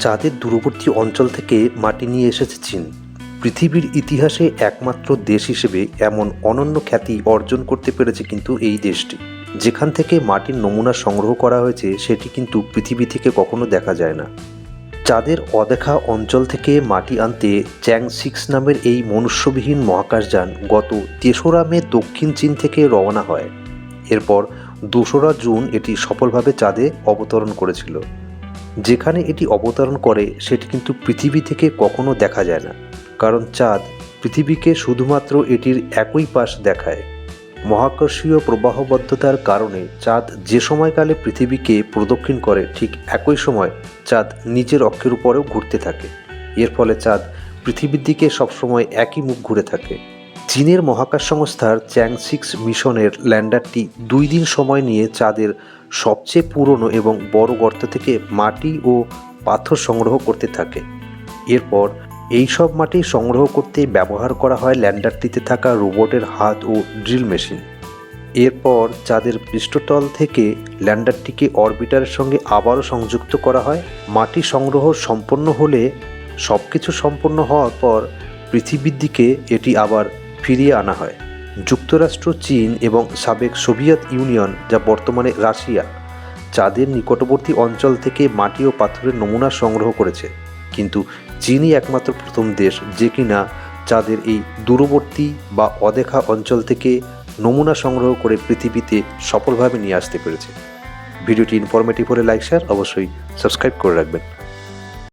চাঁদের দূরবর্তী অঞ্চল থেকে মাটি নিয়ে এসেছে চীন। পৃথিবীর ইতিহাসে একমাত্র দেশ হিসেবে এমন অনন্য খ্যাতি অর্জন করতে পেরেছে কিন্তু এই দেশটি। যেখান থেকে মাটির নমুনা সংগ্রহ করা হয়েছে, সেটি কিন্তু পৃথিবী থেকে কখনো দেখা যায় না। চাঁদের অদেখা অঞ্চল থেকে মাটি আনতে চ্যাং সিক্স নামের এই মনুষ্যবিহীন মহাকাশযান গত তেসরা মে দক্ষিণ চীন থেকে রওনা হয়। এরপর দোসরা জুন এটি সফলভাবে চাঁদে অবতরণ করেছিল। যেখানে এটি অবতরণ করে, সেটি কিন্তু পৃথিবী থেকে কখনো দেখা যায় না। কারণ চাঁদ পৃথিবীকে শুধুমাত্র এটির একই পাশ দেখায়। মহাকর্ষীয় প্রবাহবদ্ধতার কারণে চাঁদ যে সময়কালে পৃথিবীকে প্রদক্ষিণ করে, ঠিক একই সময় চাঁদ নিজের অক্ষের উপরেও ঘুরতে থাকে। এর ফলে চাঁদ পৃথিবীর দিকে সবসময় একই মুখ ঘুরে থাকে। চীনের মহাকাশ সংস্থার চ্যাং সিক্স মিশনের ল্যান্ডারটি দুই দিন সময় নিয়ে চাঁদের সবচেয়ে পুরনো এবং বড় গর্ত থেকে মাটি ও পাথর সংগ্রহ করতে থাকে। এরপর এই সব মাটি সংগ্রহ করতে ব্যবহার করা হয় ল্যান্ডারটিতে থাকা রোবটের হাত ও ড্রিল মেশিন। এরপর চাঁদের পৃষ্ঠতল থেকে ল্যান্ডারটিকে অরবিটারের সঙ্গে আবারও সংযুক্ত করা হয়, মাটি সংগ্রহ সম্পন্ন হলে সব কিছু সম্পন্ন হওয়ার পর পৃথিবীর দিকে এটি আবার ফিরিয়ে আনা হয়। যুক্তরাষ্ট্র, চীন এবং সাবেক সোভিয়েত ইউনিয়ন, যা বর্তমানে রাশিয়া, চাঁদের নিকটবর্তী অঞ্চল থেকে মাটি ও পাথরের নমুনা সংগ্রহ করেছে। কিন্তু চীনই একমাত্র প্রথম দেশ যে কিনা চাঁদের এই দূরবর্তী বা অদেখা অঞ্চল থেকে নমুনা সংগ্রহ করে পৃথিবীতে সফলভাবে নিয়ে আসতে পেরেছে। ভিডিওটি ইনফরমেটিভ হলে লাইক শেয়ার অবশ্যই সাবস্ক্রাইব করে রাখবেন।